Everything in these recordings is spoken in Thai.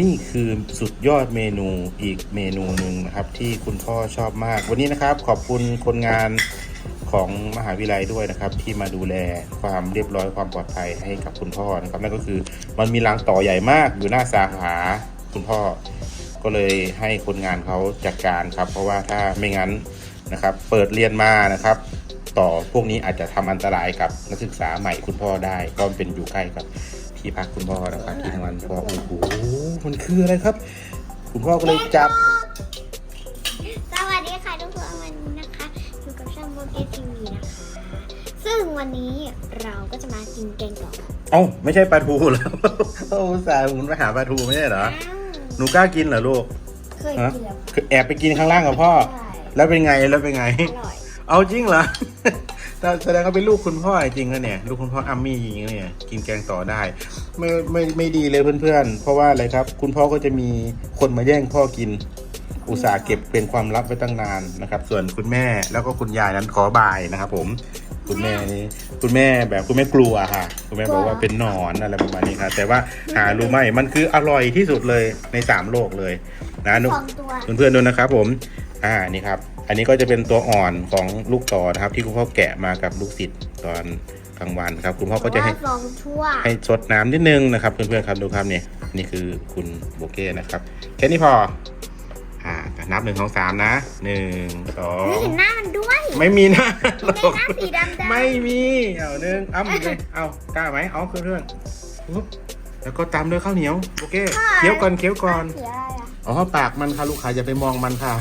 นี่คือสุดยอดเมนูอีกเมนูหนึ่งนะครับ ที่คุณพ่อชอบมาก วันนี้นะครับ ขอบคุณคนงานของมหาวิทยาลัยด้วยนะครับ ที่มาดูแลความเรียบร้อยความปลอดภัยให้กับคุณพ่อนะครับนั่นก็คือมันมีรังต่อใหญ่มากอยู่หน้าสาขาคุณพ่อ ก็เลยให้คนงานเขาจัดการครับ เพราะว่าถ้าไม่งั้นนะครับ เปิดเรียนมานะครับ ต่อพวกนี้อาจจะทำอันตรายกับนักศึกษาใหม่คุณพ่อได้ก็เป็นอยู่ใกล้กับ ที่พักคุณพ่อนะครับที่ทำงานพ่อโอ้โหมันคืออะไรครับ คุณพ่อก็เลยจับ สวัสดีค่ะทุกคนวันนี้นะคะอยู่กับช่องโมเกทีวีนะคะ ซึ่งวันนี้เราก็จะมากินแกงกรอบเอ้าไม่ใช่ปลาทูแล้วโอ้อุตส่าห์หมุนไปหาปลาทูไม่ใช่เหรออ้าวหนูกล้ากินเหรอลูกเคยฮะกินแล้วคือแอบไปกินข้างล่างกับพ่อใช่แล้วเป็นไงแล้วเป็นไงอร่อย เอาจริงเหรอแต่แสดงว่าเป็นลูกคุณพ่อจริงนะเนี่ย ลูกคุณพ่ออัมมี่จริงๆนะเนี่ย กินแกงต่อได้ ไม่ไม่ไม่ดีเลยเพื่อนๆ เพราะว่าอะไรครับ คุณพ่อก็จะมีคนมาแย่งพ่อกิน อุตส่าห์เก็บเป็นความลับไว้ตั้งนานนะครับ ส่วนคุณแม่แล้วก็คุณยายนั้นขอบายนะครับ ผม คุณแม่นี่คุณแม่แบบคุณแม่กลัวค่ะ คุณแม่บอกว่าเป็นหนอนอะไรประมาณนี้ค่ะแต่ว่าหารู้ไหมมันคืออร่อยที่สุดเลยในสามโลกเลยนะนุสองตัวเพื่อนๆดูนะครับ ผม อ่านี่ครับ อันนี้ก็จะเป็นตัวอ่อนของลูกต่อนะครับ ที่คุณพ่อแกะมากับลูกศิษย์ตอนกลางวันครับ คุณพ่อก็จะให้ว่าสองชั่วให้สดน้ำนิดนึงนะครับเพื่อนๆครับดูครับเนี่ยนี่คือคุณโบเก้นะครับแค่นี้พออ่านับหนึ่งสองสามนะหนึ่งสอไม่งเห็นหน้ามันด้วยไม่มีหน้าหรในอกหน้าสีดำๆไม่มีเอาหนึ่งอ้ำเลยเอากล้าไหมเอาเพื่อนๆปุ๊บแล้วก็ตามด้วยข้าวเหนียวโอเคเคี้ยวก่อนเคี้ยวก่อนเสีย อ๋อปากมันค่ะลูกค้าอย่าไปมองมันค่ะ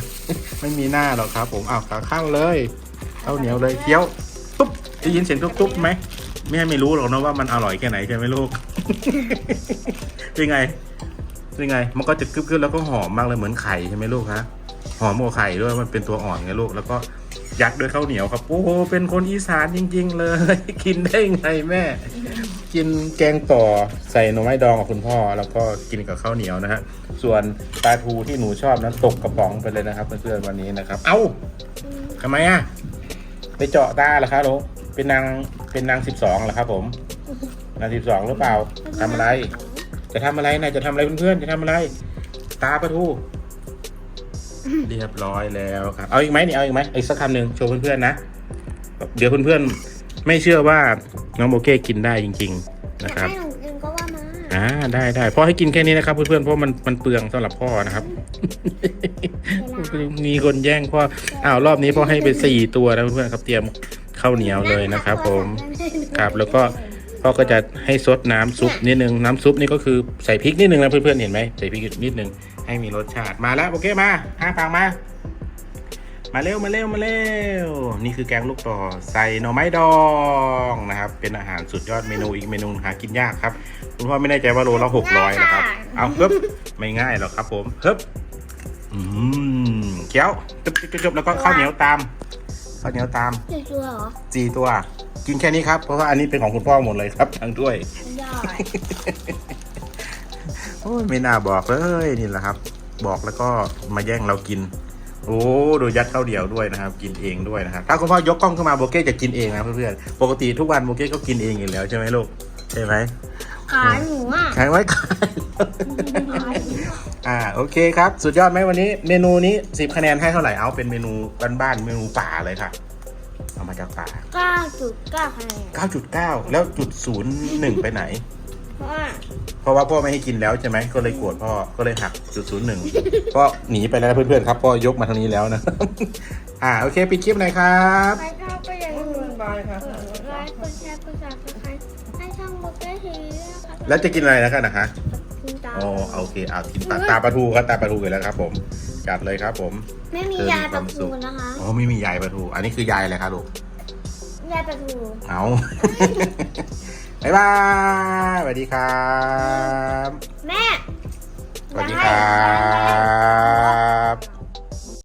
ไม่มีหน้าหรอกครับ ผมเอาขาข้างเลยข้าวเหนียวเลยเคี้ยว ตุ๊บได้ยินเสียงตุ๊บๆไหมแม่ไม่รู้หรอกนะว่ามันอร่อยแค่ไหนใช่ไหมลูกเป็นไงเป็นไง มันก็จะกรึบๆแล้วก็หอมมากเลยเหมือนไข่ใช่ไหมลูกฮะหอมกว่าไข่ด้วยมันเป็นตัวอ่อนไงลูกแล้วก็ ยัดด้วยข้าวเหนียวครับ โอ้โหเป็นคนอีสานจริง ๆ เลย กินได้ไงแม่ กินแกงต่อใส่หน่อไม้ดองกับคุณพ่อ แล้วก็กินกับข้าวเหนียวนะฮะส่วนปลาทูที่หนูชอบนั้นตกกระป๋องไปเลยนะครับเพื่อนๆวันนี้นะครับ เอ้าทำไมอะไปเจาะตาเหรอครับลูกเป็นนางเป็นนางสิบสองเหรอครับ ผมนางสิบสองหรือเปล่าทำอะไร จะทำอะไรนายจะทำอะไรเพื่อนๆจะทำอะไร ตาปลาทู เรียบร้อยแล้วครับ เอาอีกไหมนี่เอาอีกไหมอีกสักคำหนึ่งโชว์เพื่อนๆนะ เดี๋ยวเพื่อนๆไม่เชื่อว่าน้องโบเก้กินได้จริงๆอยานะกครับให้หนูกินก็ว่ามาอ่าได้ได้พ่อให้กินแค่นี้นะครับเพื่อนๆเพราะมันมันเปลืองสำหรับพ่อนะครับ มีคนแย่งพ่ออ้าวรอบนี้พ่อให้ไปสี่ตัวนะเพื่อนๆครับเตรียมข้าวเหนียวเลยนะครับ ผมครับแล้วก็ พ่อก็จะให้ซดน้ำซุปนิดนึงน้ำซุปนี่ก็คือใส่พริกนิดนึงนะเพื่อนๆเห็นไหมใส่พริกนิดนึงให้มีรสชาติมาแล้วโอเคมาห้าฟังมา มาเร็วมาเร็วมาเร็วนี่คือแกงลูกต่อใส่หน่อไม้ดองนะครับ เป็นอาหารสุดยอดเมนูอีกเมนูหากินยากครับคุณพ่อไม่แน่ใจว่าโลละหกร้อยนะครับ เอาเพิ่มไม่ง่ายหรอกครับ ผมเพิ่มอืมเคี้ยวจุบจุบจุบแล้วก็ข้าวเหนียวตามข้าวเหนียวตามสี่ตัวเหรอสี่ตัว กินแค่นี้ครับ เพราะว่าอันนี้เป็นของคุณพ่อหมดเลยครับทั้งด้วยยอดโอ้ยไม่น่าบอกเลยนี่แหละครับ บอกแล้วก็มาแย่งเรากิน โอ้ดูยัดข้าวเดียวด้วยนะครับ กินเองด้วยนะครับถ้าคุณพ่อยกกล้องขึ้นมาโบเก้จะกินเองนะเพื่อนๆปกติทุกวันโบเก้ก็กินเองอยู่แล้วใช่ไหมลูกใช่ไหมขาหนูอะใครไว้ก่อนอ่าโอเคครับ สุดยอดไหมวันนี้ เมนูนี้สิบคะแนนให้เท่าไหร่เอาเป็นเมนูบ้านๆเมนูป่าเลยค่ะ เอามาจากป่าเก้าจุดเก้าคะแนน9.9 แล้วจุดศูนย์หนึ่งไปไหน เพราะว่าเพราะว่าพ่อไม่ให้กินแล้วใช่ไหมก็เลยโกรธพ่อก็เลยหักจุดศูนย์หนึ่งก็หนีไปแล้วนะเพื่อนๆครับพ่อยกมาทางนี้แล้วนะ อ่าโอเคปิดคลิปหน่อยครับ ใครชอบก็อย่าลืมกดไลค์กดแชร์กดซับสไครต์ให้ช่องโมเกทีวีนะคะ แล้วจะกินอะไรแล้วกันนะคะ คุณตา อ๋อโอเคเอากินปลาตาปลาทูครับตาปลาทูกันแล้วครับ ผมจัดเลยครับ ผม ไม่มียายปลาทูนะคะอ๋อไม่มียายปลาทู อันนี้คือยายอะไรครับลูกยายปลาทูเอาบ๊ายบายสวัสดีครับ แม่สวัสดีครับ